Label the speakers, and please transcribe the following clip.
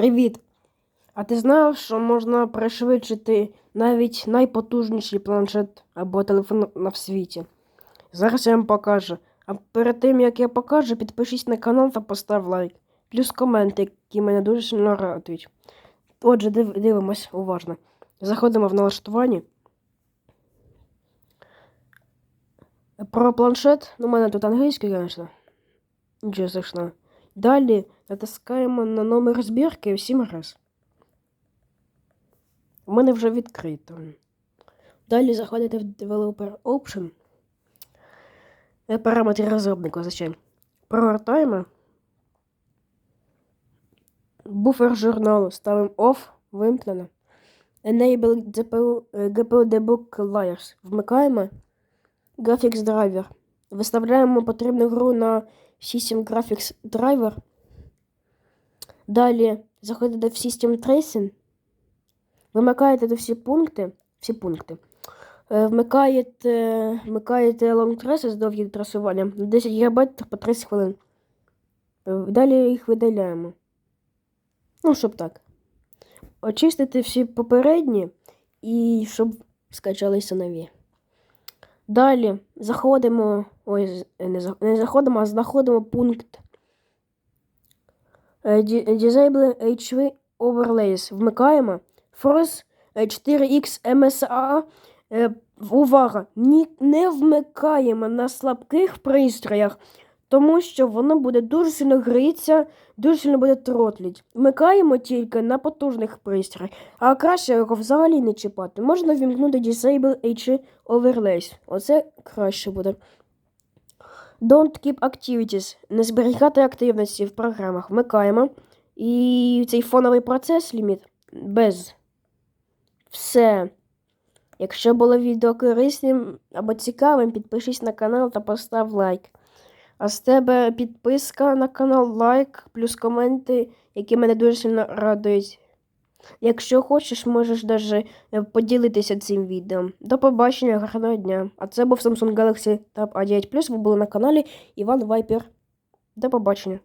Speaker 1: Привіт! А ти знав, що можна пришвидшити навіть найпотужніший планшет або телефон на світі? Зараз я вам покажу. А перед тим як я покажу, підпишись на канал та постав лайк. Плюс коменти, які мене дуже сильно радують. Отже, див, дивимось уважно. Заходимо в налаштування. Про планшет, ну, у мене тут англійський, звісно. Нічого страшного. Далі натискаємо на номер збірки 7 раз. У мене вже відкрито. Далі заходите в Developer Option. Е, Параметри розробника, зачем? Прогортаємо. Буфер журналу ставимо Off, вимкнено. Enable GPU, е, GPU Debug Layers. Вмикаємо. Graphics Driver. Виставляємо потрібну гру на System Graphics Driver. Далі заходите в System Tracing. Вимикаєте до всі пункти. Всі пункти. Е, Вмикаєте, вмикаєте Long Traces довгі трасування на 10 ГБ по 30 хвилин. Е, Далі їх видаляємо. Ну, щоб так. Очистити всі попередні і щоб скачалися нові. Далі заходимо. Ой, не, заходимо, а знаходимо пункт е, Disable HV Overlays. Вмикаємо. Force е, 4X MSA. Е, Увага! Не вмикаємо на слабких пристроях, тому що воно буде дуже сильно грітися, дуже сильно буде тротліть. Вмикаємо тільки на потужних пристроях, а краще його взагалі не чіпати. Можна вімкнути Disable HV Overlays. Оце краще буде. Don't keep activities. Не зберігати активності в програмах. Вмикаємо. І цей фоновий процес ліміт без. Все. Якщо було відео корисним або цікавим, підпишись на канал та постав лайк. А з тебе підписка на канал, лайк, плюс коменти, які мене дуже сильно радують. Якщо хочеш, можеш даже е, поділитися цим відео. До побачення, гарного дня. А це був Samsung Galaxy Tab A9 Plus. Ви були на каналі Іван Вайпер. До побачення.